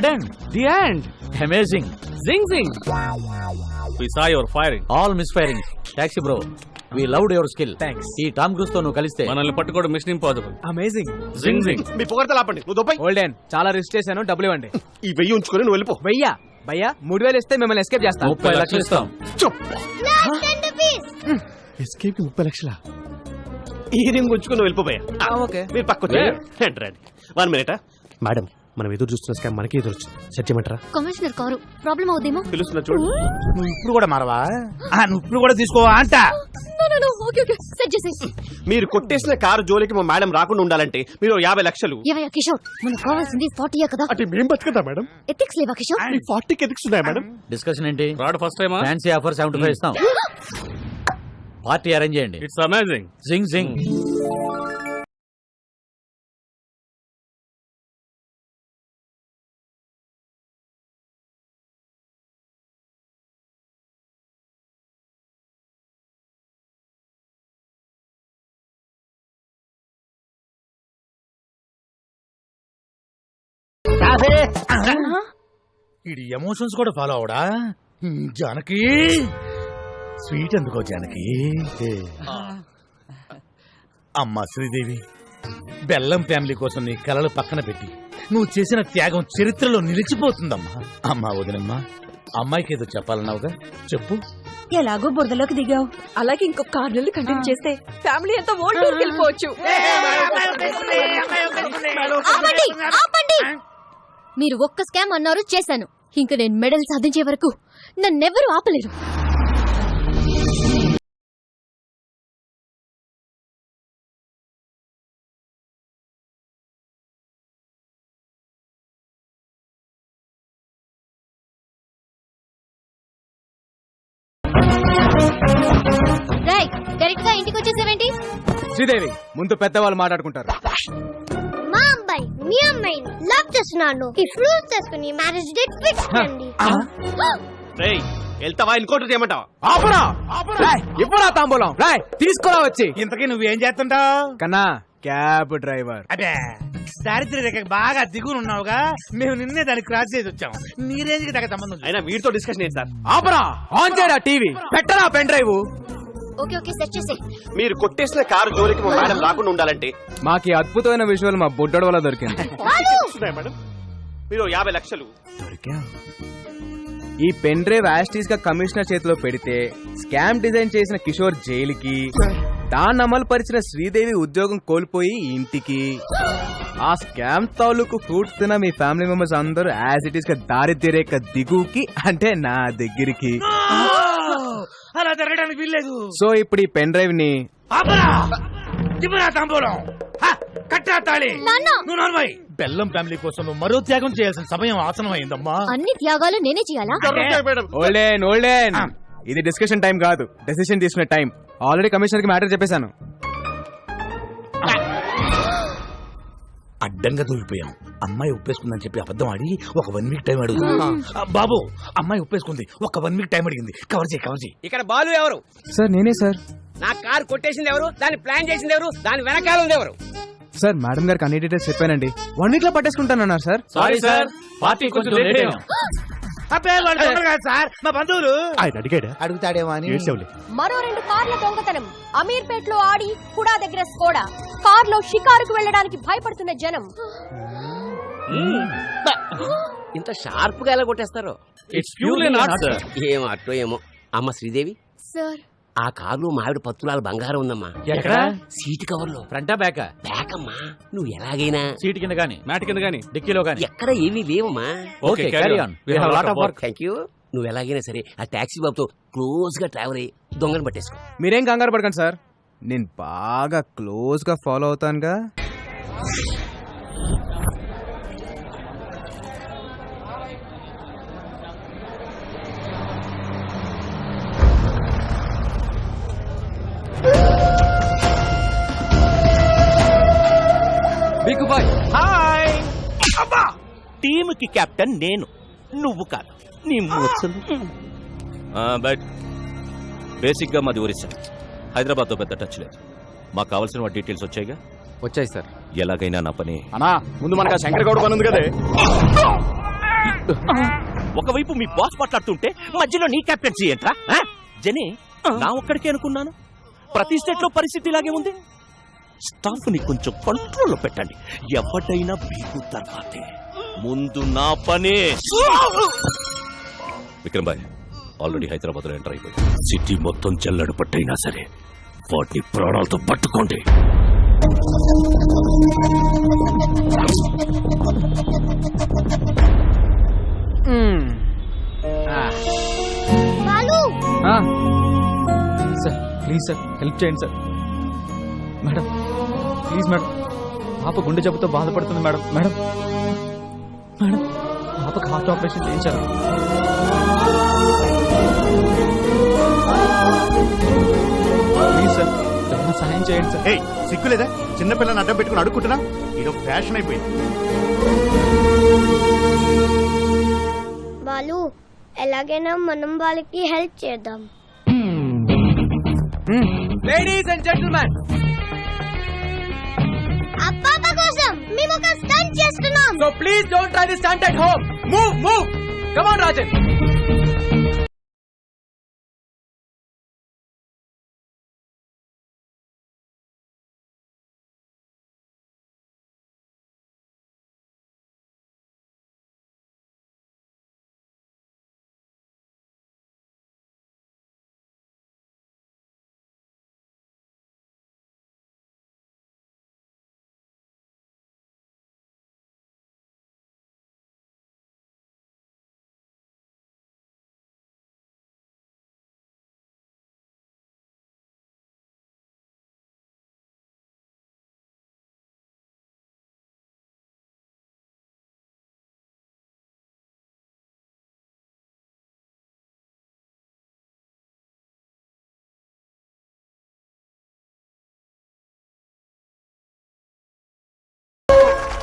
Dead end the end amazing zing zing we saw your firing all miss firing taxi bro we loved your skill Thanks. ఈ Tom క్రూజ్తో నువ్వు కలిస్తే. మనల్ని పట్టుకోవడం machine impossible amazing zing జింగ్ మీ పొగడతలు ఆపండి. నువ్వు దొబ్బై ఓల్డెన్ చాలా రిస్క్ చేశాను. డబ్బులు ఇవ్వండి. ఈ వెయ్యి ఉంచుకొని నువ్వు వెళ్ళిపో. వెయ్యా? భయ్యా? మూడు వేలు ఇస్తే మిమ్మల్ని ఎస్కేప్ చేస్తాను ముప్పై లక్షలు ఇస్తాం. ఎస్కేప్కి ముప్పై లక్షల? ఈ రింగ్ ఉంచుకొని వెళ్ళిపోయా ఓకే. మీరు పక్క రండి రండి వన్ మినిట్ మేడం మనం ఎదురు చూస్తున్న స్కామ్ మనకి ఎదురు వచ్చింది సెట్ చేయమంటారా కమిషనర్ కారు ప్రాబ్లం అవుదేమో పిలుస్తున్నా చూడు. నువ్వు ఇప్పుడు కూడా మారవా? ఆ, నువ్వు ఇప్పుడు కూడా తీసుకోవా అంట? ఓకే ఓకే సెట్ చేసేయ్. మీరు కొట్టేసిన కారు జోలికి మా మేడం రాకుండా ఉండాలంటే మీరు యాభై లక్షలు. ఏవయ్యా కిషోర్? మనకు కావాల్సింది ఫార్టీయే కదా? అంటే మేం బతుకుదా మేడం? ఎథిక్స్ లేవా కిషోర్? ఈ ఫార్టీకి ఎదిక్స్ ఉన్నాయా మేడం? డిస్కషన్ ఏంటి? రాడ్ ఫస్ట్ టైమా ఫ్యాన్సీ ఆఫర్ సెవెంటీ ఫైవ్ ఇస్తాం. పార్టీ అరేంజ్ చేయండి. ఇట్స్ అమేజింగ్ జింగ్ జింగ్ ఇది ఎమోషన్స్ కూడా ఫాలో అవడా జానకి స్వీట్ ఎందుకో జానకి అమ్మా శ్రీదేవి బెల్లం ఫ్యామిలీ కోసం నీ కలలు పక్కన పెట్టి నువ్వు చేసిన త్యాగం చరిత్రలో నిలిచిపోతుందమ్మా అమ్మా వదినమ్మా అమ్మాయికి ఏదో చెప్పాలన్నావుగా చెప్పు ఎలాగో బురదలోకి దిగావు అలాగే ఇంకొక ఆరు నెలలు కంటిన్యూ చేస్తే ఫ్యామిలీ అంతా ఓల్డ్ టూర్కి వెళ్ళిపోవచ్చు మీరు ఒక్క స్కామ్ అన్నారు చేశాను. ఇంకా నేను మెడల్ సాధించే వరకు నన్నెవ్వరూ ఆపలేరు. డైరెక్ట్గా ఇంటికి వచ్చేసావేంటి శ్రీదేవి ముందు పెద్దవాళ్ళు మాట్లాడుకుంటారు. అబ్బాయి మీ అమ్మాయిని లవ్ చేస్తున్నాను. ఈ ఫ్రూట్ చేసుకుని మ్యారేజ్ డేట్ ఫిక్స్ చేయండి. రేయ్ వెళ్తావా? ఇంకోటి చేయమంటావా ఆపరా! రాయ్, ఇవ్వరా తాంబూలం. రాయ్ తీసుకోరా వచ్చి. ఇంతకీ నువ్వేం చేస్తుంటావు? కన్నా క్యాబ్ డ్రైవర్. అదే దారిద్ర్య రేఖ బాగా దిగునున్నావుగా మేము నిన్నే దాన్ని క్రాస్ చేసి వచ్చాము నీ రేంజ్కి తగ్గ సంబంధం లేదు. అయినా వీడితో డిస్కషన్ ఏంటి సార్? ఆపరా! ఆన్ చేయరా టీవీ. పెట్టరా pen drive. Okay okay set చేసే మీరు కొట్టేసిన కారు జోలికి మా మేడం రాకుండా ఉండాలంటే? మాకు అద్భుతమైన విజువల్ మా బుడ్డోడు వల్ల దొరికింది. మేడం. మీరు యాభై లక్షలు. ఈ పెన్ డ్రైవ్ యాస్టీస్గా కమిషనర్ చేతిలో పెడితే స్కామ్ డిజైన్ చేసిన కిషోర్ జైలుకి దాన్ని అమలు పరిచిన శ్రీదేవి ఉద్యోగం కోల్పోయి ఇంటికి. ఆ స్కామ్ తాలూకు ఫ్రూట్స్ తిన్న మీ ఫ్యామిలీ మెంబర్స్ అందరూ యాజ్ ఇట్ ఈస్గా దారిద్ర్య రేఖ దిగుకి అంటే నా దగ్గరికి. అలా జరగడానికి వీల్లేదు. సో ఇప్పుడు ఈ పెన్ డ్రైవ్ని ఆపరా! దిబ్బరా తాంబూలం. హ, కట్టా తాళి. నాన్న! నువ్వు నార్మల్ బెల్లం ఫ్యామిలీ కోసం మరో త్యాగం చేయాల్సిన సమయం ఆసనం అయిందమ్మా అన్ని త్యాగాలు నేనే చేయాలా? Hold on hold on. ఇది డిస్కషన్ టైం కాదు. డెసిషన్ తీసుకునే టైం. ఆల్రెడీ కమిషనర్కి మ్యాటర్ చెప్పేశాను. అడ్డంగా దూరిపోయాం. అమ్మాయి ఒప్పేసుకుందని చెప్పి అబద్ధం ఆడి ఒక వన్ వీక్ టైం అడుగు. ఆ, బాబు అమ్మాయి ఒప్పేసుకుంది. ఒక వన్ వీక్ టైం అడిగింది. కవర్ చేయి కవర్ చేయి. ఇక్కడ బాలు ఎవరు? సార్ నేనే సార్. నా కారు కొట్టేసింది ఎవరు? దాన్ని ప్లాన్ చేసింది ఎవరు? దాని వెనకాల ఉంది ఎవరు? సార్ మేడం గారికి అన్ని డీటెయిల్స్ చెప్పానండి. వన్ వీక్లో పట్టేసుకుంటానన్నారు సార్? సారీ సార్ పార్టీ కొంచెం లేట్ అయ్యాం. అబ్బే వాళ్ళు దొంగలు కాదు సార్? మా బంధువులు. ఆయన అడిగాడా? అడుగుతాడేమో అని. ఏడ్చావులే. మరో రెండు కార్ల దొంగతనం. అమీర్పేట్లో ఆడి హుడా దగ్గర స్కోడా. కార్లో షికారుకు వెళ్ళడానికి భయపడుతున్న జనం. ఇంత షార్ప్గా ఎలా కొట్టేస్తారు? ఏమో అట్టో ఏమో. అమ్మ శ్రీదేవి సార్. ఆ కారులో మావిడ పత్తులాల బంగారం ఉందమ్మా. ఎక్కడ? సీట్ కవర్లో ఫ్రంటా బ్యాకా బ్యాక్ అమ్మా నువ్వు ఎలాగైనా. సీట్ కింద గానీ మ్యాట్ కింద గానీ డిక్కీలో గానీ. ఎక్కడ ఏమీ లేవమ్మా. Okay carry on we have lot of work thank you నువ్వు ఎలాగైనా సరే ఆ టాక్సీ బాబుతో క్లోజ్గా ట్రావెల్ అయ్యి దొంగను పట్టేసుకో. మీరేం కంగారు పడకండి సార్. నేను బాగా క్లోజ్గా ఫాలో అవుతానుగా. బిగ్ బాయ్ హాయ్ అబ్బా! టీముకి కెప్టెన్ నేను. నువ్వు కాదు. నీ ముచ్చలు బట్ బేసిక్గా మాది ఒరిస్సా హైదరాబాద్తో పెద్ద టచ్ లేదు. మాకు కావాల్సిన వాటి డీటెయిల్స్ వచ్చాయిగా? వచ్చాయి సార్. ఎలాగైనా నా పని. అన్నా ముందు మనకు శంకర్ గౌడ్ పని ఉంది కదే. ఒకవైపు మీ బాస్ మాట్లాడుతుంటే మధ్యలో నీ కెప్టెన్సీ ఏంట్రా? ఆ? జనే నా ఒక్కడికే అనుకున్నాను. ప్రతి స్టేట్లో పరిస్థితి ఇలాగే ఉంది. స్టాఫ్ని కొంచెం కంట్రోల్లో పెట్టండి. ఎవడైనా బీగు తర్వాతే. ముందు నా పనే. విక్రమ్ బాయ్ ఆల్రెడీ హైదరాబాద్లో ఎంటర్ అయిపోయి సిటీ మొత్తం జల్లడు పట్టైనా సరే వాటిని ప్రాణాలతో పట్టుకోండి. సార్ ప్లీజ్ సార్ హెల్ప్ చేయండి సార్. Madam please madam. పాప గుండె జబ్బుతో బాధపడుతుంది మేడం. మేడం. మేడం. పాపకు హార్ట్ ఆపరేషన్ చేయించారు? ప్లీజ్ సార్ ఏమైనా సహాయం చేయండి సార్. ఏయ్ సిగ్గులేదా? చిన్నపిల్లని అడ్డం పెట్టుకుని అడుక్కుంటున్నా? ఇది ఫ్యాషన్ అయిపోయింది. బాలు ఎలాగైనా మనం వాళ్ళకి హెల్ప్ చేద్దాం. లేడీస్ అండ్ జెంటిల్మెన్ మేము ఒక స్టంట్ చేస్తున్నాం. So please don't try this stunt at home move move come on Rajan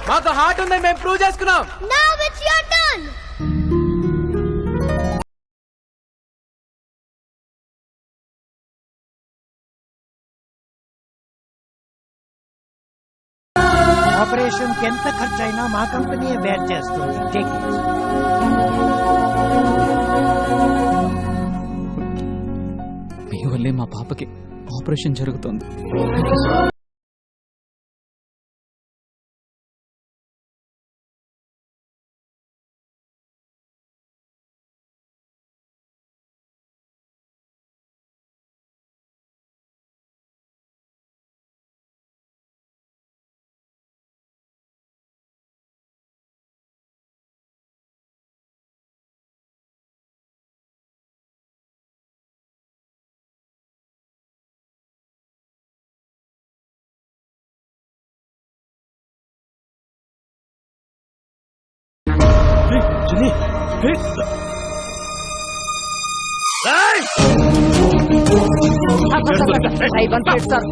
మాకు హార్ట్ ఉందని మేము ప్రూవ్ చేసుకున్నాం Now it's your turn. ఆపరేషన్కి ఎంత ఖర్చు అయినా మా కంపెనీ బేర్ చేస్తుంది it. మీ వల్లే మా పాపకి ఆపరేషన్ జరుగుతుంది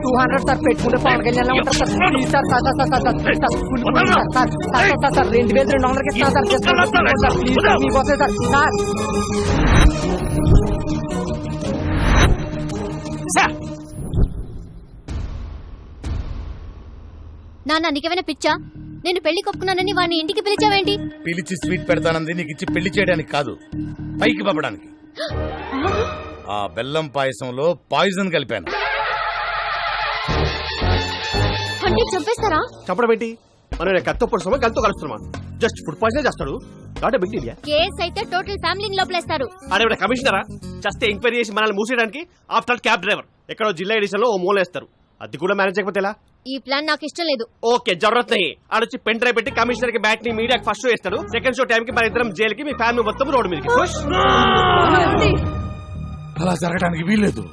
టూ హండ్రెడ్ సార్ పెట్టుకుంటే పవన్ కళ్యాణ్ ఉంటారు sir. Please sir sir sir sir sir sir full full sir sir sir sir sir. రెండు వేలు రెండు వందలకి ఇస్తాను sir just sir. Please sir మీకోసం సార్. సార్! నాన్న నీకేమైనా పిచ్చా? నేను పెళ్ళి కొప్పుకున్నానని వాడిని ఇంటికి పిలిచావేంటి? పిలిచి స్వీట్ పెడతానంది నీకు ఇచ్చి పెళ్ళి చేయడానికి కాదు. పైకి పంపడానికి. ఆ బెల్లం పాయసంలో పాయిజన్ కలిపాను. అంటే చంపేస్తారా? చెప్పడం ఏంటి మనం కత్తో పొడుస్తామా కలితో కలుస్తున్నామా? జస్ట్ ఫుడ్ పాయిజన్ చేస్తాడు. నాట్ బిగ్ డీల్ కేస్ అయితే టోటల్ ఫ్యామిలీని లోపలేస్తారు. అరే కమిషనరా? చస్తే ఎంక్వైరీ చేసి మనల్ని మూసేయడానికి ఆఫ్టర్ క్యాబ్ డ్రైవర్ ఎక్కడో జిల్లా ఎడిషన్లో ఓ మూలేస్తారు అది కూడా మేనేజ్ చేయకపోతే ఎలా? ఈ ప్లాన్ నాకు ఇష్టం లేదు. ఓకే జరూరత్ నహీ ఆడొచ్చి పెన్ డ్రైవ్ పెట్టి కమిషనర్కి బ్యాట్ని మీడియాకి ఫస్ట్ షో ఇస్తాడు సెకండ్ షో టైం కి మన ఇద్దరం జైలుకి మీ ఫ్యామిలీ మొత్తం రోడ్డు మీదకి. ఖుష్? అలా జరగడానికి వీల్లేదు.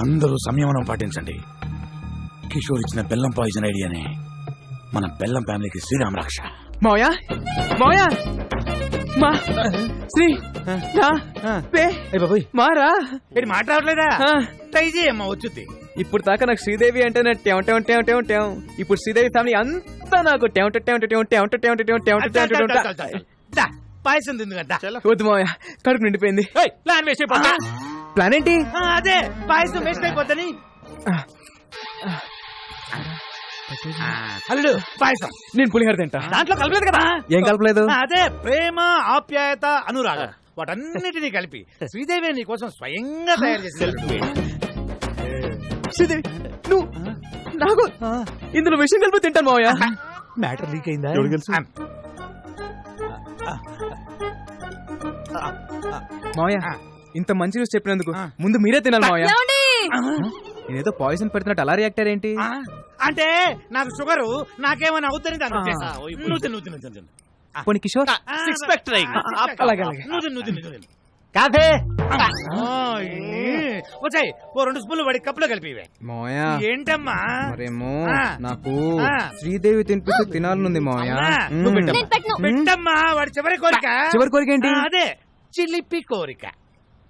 అందరూ సంయమనం పాటించండి. కిషోర్ ఇచ్చిన బెల్లం పాయిజన్ ఐడియానే మన బెల్లం ఫ్యామిలీకి శ్రీరామ రక్ష. మావయ్య? మా శ్రీ నా పే. మారా? ఆ. ట్రై చేయమ్మా వచ్చుద్ది. ఇప్పుడు దాకా నాకు శ్రీదేవి అంటే నా టెం టెం టెం టెం టెం ఇప్పుడు శ్రీదేవి ఫ్యామిలీ అంతా నాకు టెం టెం టెం టెం టెం టెం టెం టెం టెం టెం టెం పాయసం తింది కదా వద్దు మావయ్య కడుపు నిండిపోయింది ఏయ్, ప్లాన్ వేస్ట్ అయిపోతా ప్లాన్ ఏంటి అదే పాయసం వేస్ట్ అయిపోతుంది ఆ, అల్లుడు పాయసం నేను పులిహోర తింటా దాంట్లో కలపలేదు కదా ఏం కలపలేదు అదే ప్రేమ ఆప్యాయత అనురాగం వాటన్నిటినీ కలిపి శ్రీదేవి నీ కోసం స్వయంగా తయారు చేసింది శ్రీదేవి నువ్వు నాకు ఇందులో విషయం కలిపి తింటాను మావయ్య. మ్యాటర్ లీక్ అయిందా? మావయ్య ఇంత మంచి న్యూస్ చెప్పినందుకు ముందు మీరే తినాలి మావయ్య. ఏమండి? నేనేదో పాయిజన్ పెడుతున్నట్టు అలా రియాక్ట్ ఏంటి ఆ, అంటే నాకు షుగరు నాకేమైనా అవుతుంది దాని ఉద్దేశం. నువ్వు తిను, నువ్వు తిను, నువ్వు తిను. పోనీ కిషోర్ ఆ, సిక్స్ ప్యాక్ ట్రైంగ్ అలాగే అలాగే. నువ్వు తిను, నువ్వు తిను, నువ్వు తిను. కాఫీ? వచ్చాయి ఓ రెండు స్పూన్లు వాడి కప్పులో కలిపి ఇవే. మావయ్య ఏంటమ్మా? మరేమో. నాకు. శ్రీదేవి తినిపిస్తూ తినాలనుంది. నువ్వు పెట్టమ్మా. వాడి చివరి కోరిక. చివరి కోరిక ఏంటి? అదే చిలిపి కోరిక.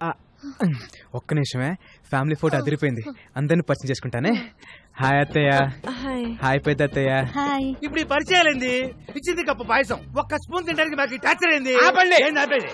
ఆ, ఒక్క నిమిషమే. ఫ్యామిలీ ఫోటో అదిరిపోయింది. అందరిని పరిచయం చేసుకుంటానే. హాయ్ అత్తయ్య. హాయ్. పెద్ద అత్తయ్య. ఇప్పుడు ఈ పరిచయాలేంది? ఇచ్చింది కప్పు పాయసం. ఒక్క స్పూన్ తినడానికి మాకు టార్చర్ అయింది ఆపండి. ఏంది ఆపేది?